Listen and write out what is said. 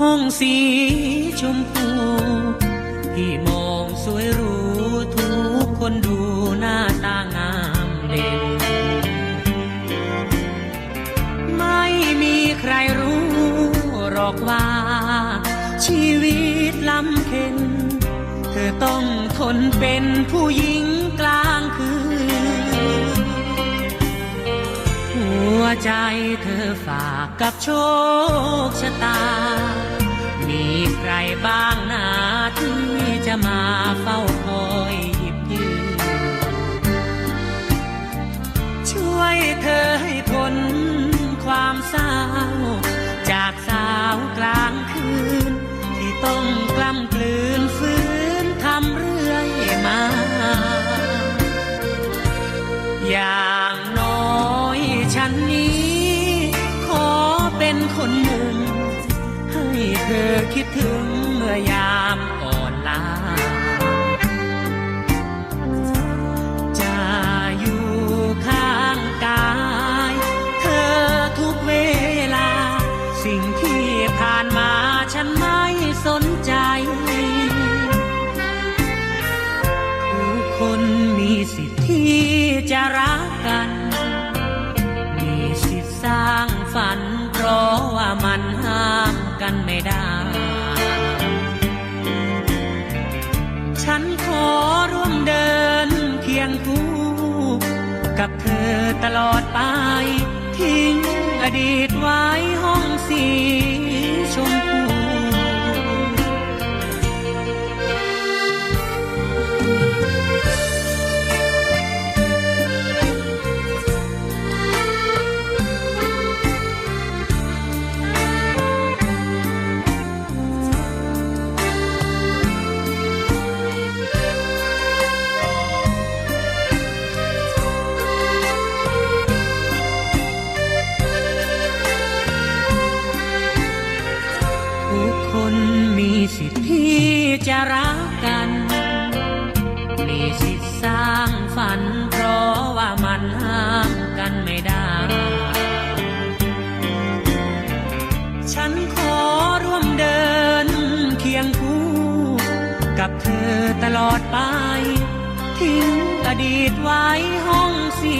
ห้องสีชมพู ที่มองสวยรูทุกคนดูหน้าตางามเด่น ไม่มีใครรู้หรอกว่า ชีวิตลำเค็นเธอต้องทนเป็นผู้หญิงกลางคืน ใจเธอฝากกับโชคชะตา มีใครบ้างหนาที่จะมาเฝ้า งที่ผ่านมาฉันไม่สนใจทุกคนมีสิทธิ์ที่จะรักกัน มีสิทธิ์สร้างฝัน เพราะว่ามันห้ามกันไม่ได้ ฉันขอร่วมเดินเคียงคู่ กับเธอตลอดไป อดีตไว้ห้องสี ทุกคนมีสิทธิ์ที่จะรักกัน มีสิทธิ์สร้างฝัน เพราะว่ามันห้ามกันไม่ได้ ฉันขอร่วมเดินเคียงคู่กับเธอตลอดไป ทิ้งอดีตไว้ห้องสี